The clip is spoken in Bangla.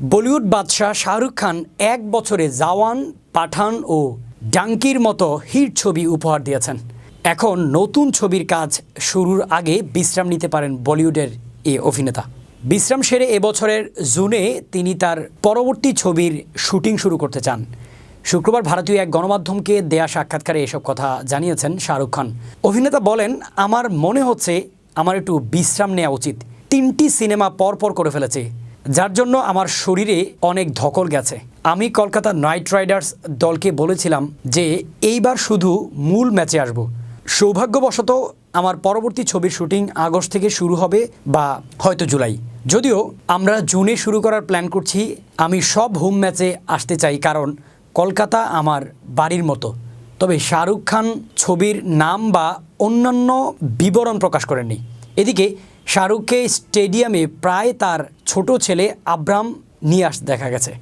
বলিউড বাদশাহ শাহরুখ খান এক বছরে জাওয়ান, পাঠান ও ডাঙ্কির মতো হিট ছবি উপহার দিয়েছেন। এখন নতুন ছবির কাজ শুরুর আগে বিশ্রাম নিতে পারেন বলিউডের এ অভিনেতা। বিশ্রাম সেরে এবছরের জুনে তিনি তার পরবর্তী ছবির শুটিং শুরু করতে চান। শুক্রবার ভারতীয় এক গণমাধ্যমকে দেয়া সাক্ষাৎকারে এসব কথা জানিয়েছেন শাহরুখ খান। অভিনেতা বলেন, আমার মনে হচ্ছে আমার একটু বিশ্রাম নেওয়া উচিত। তিনটি সিনেমা পর পর করে ফেলেছে। যার জন্য আমার শরীরে অনেক ধকল গেছে। আমি কলকাতা নাইট রাইডার্স দলকে বলেছিলাম যে এইবার শুধু মূল ম্যাচে আসব। সৌভাগ্যবশত আমার পরবর্তী ছবির শুটিং আগস্ট থেকে শুরু হবে বা হয়তো জুলাই। যদিও আমরা জুনে শুরু করার প্ল্যান করছি, আমি সব হোম ম্যাচে আসতে চাই কারণ কলকাতা আমার বাড়ির মতো। তবে শাহরুখ খান ছবির নাম বা অন্যান্য বিবরণ প্রকাশ করেননি। এদিকে শাহরুখকে স্টেডিয়ামে প্রায় তার ছোট ছেলে আব্রাম নিয়াস দেখা গেছে।